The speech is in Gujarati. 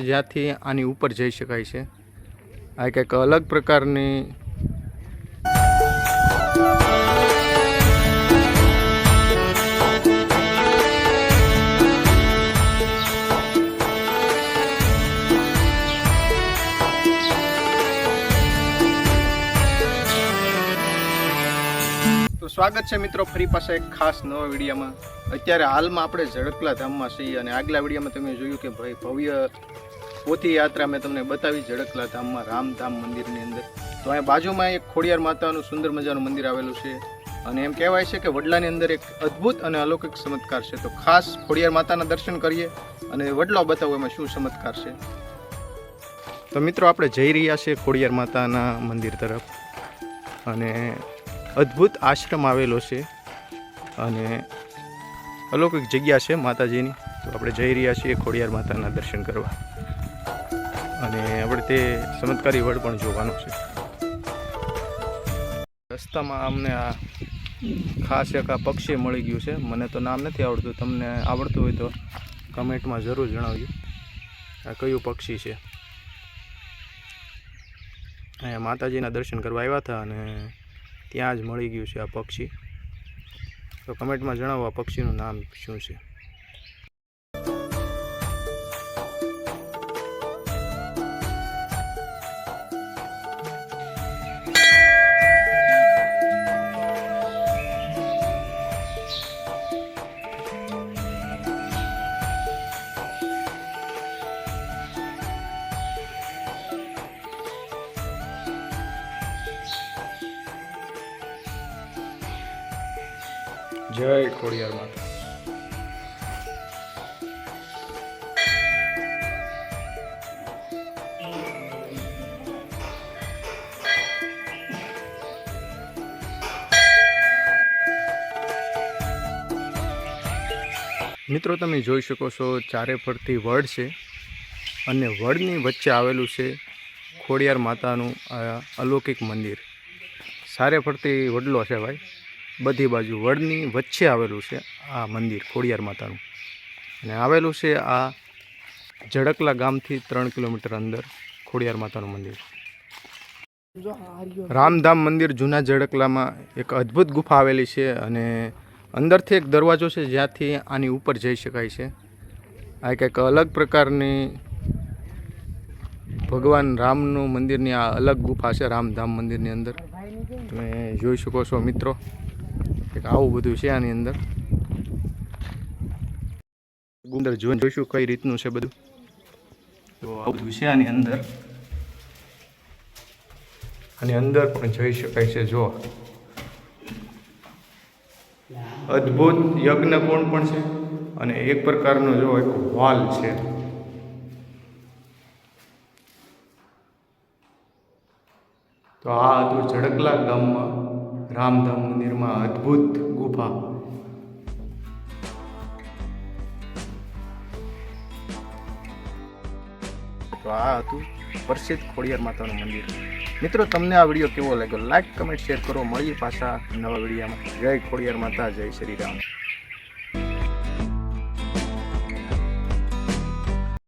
જ્યાંથી આની ઉપર જઈ શકાય છે. આ કંઈક અલગ પ્રકારની તો સ્વાગત છે મિત્રો ફરી પાસે એક ખાસ નવા વિડીયોમાં. અત્યારે હાલમાં આપણે ઝડકલા ધામમાં છીએ અને આગલા વિડીયોમાં તમે જોયું કે ભાઈ ભવ્ય પોથી યાત્રા મેં તમને બતાવી ઝડકલા ધામમાં રામધામ મંદિરની અંદર. તો અહીંયા બાજુમાં એક ખોડિયાર માતાનું સુંદર મજાનું મંદિર આવેલું છે. અને એમ કહેવાય છે કે વડલાની અંદર એક અદ્ભુત અને અલૌકિક ચમત્કાર છે. તો ખાસ ખોડિયાર માતાના દર્શન કરીએ અને વડલો બતાવો એમાં શું ચમત્કાર છે. તો મિત્રો આપણે જઈ રહ્યા છીએ ખોડિયાર માતાના મંદિર તરફ. અને અદ્ભુત આશ્રમ આવેલો છે. અને અલૌકિક જગ્યા છે માતાજીની. તો આપણે જઈ રહ્યા છીએ ખોડિયાર માતાના દર્શન કરવા. અને આપણે તે ચમત્કારી વડ પણ જોવાનો છે. રસ્તામાં અમને આ ખાસ એક આ પક્ષી મળી ગયું છે. મને તો નામ નથી આવડતું. તમને આવડતું હોય તો કમેન્ટમાં જરૂર જણાવજો. આ કયું પક્ષી છે? અહીંયા માતાજીના દર્શન કરવા આવ્યા હતા અને ત્યાં જ મળી ગયું છે આ પક્ષી. તો કમેન્ટમાં જણાવો આ પક્ષીનું નામ શું છે? જય ખોડિયાર માતા મિત્રો, તમે જોઈ શકો છો, ચારે ફરતી વડ છે અને વડની વચ્ચે આવેલું છે ખોડિયાર માતાનું અલૌકિક મંદિર. સારે ફરતી વડલો છે ભાઈ. બધી બાજુ વડની વચ્ચે આવેલું છે આ મંદિર, ખોડિયાર માતાનું. અને આવેલું છે આ જડકલા ગામથી ત્રણ કિલોમીટર અંદર ખોડિયાર માતાનું મંદિર. રામધામ મંદિર જૂના જડકલામાં એક અદ્ભુત ગુફા આવેલી છે અને અંદરથી એક દરવાજો છે જ્યાંથી આની ઉપર જઈ શકાય છે. આ કંઈક અલગ પ્રકારની ભગવાન રામનું મંદિરની આ અલગ ગુફા છે રામધામ મંદિરની અંદર. તમે જોઈ શકો છો મિત્રો. એક આવું બધું છે આની અંદર. ગુંદર જોઈને જોઈશું કઈ રીતનું છે બધું. તો આવું બધું છે આની અંદર. આની અંદર પણ જઈ શકાય છે જો અદ્ભુત યજ્ઞ કોણ પણ છે અને એક પ્રકારનો જો એક વાલ છે. તો આ હતું ઝડકલા ગામમાં. રામધામ મંદિરમાં અદ્ભુત ગુફા. તો આ હતું પ્રસિદ્ધ ખોડિયાર માતાનું મંદિર. મિત્રો, તમને આ વીડિયો કેવો લાગ્યો? લાઈક કમેન્ટ શેર કરો. મળીએ પાછા નવા વિડીયોમાં. જય ખોડિયાર માતા, જય શ્રી રામ.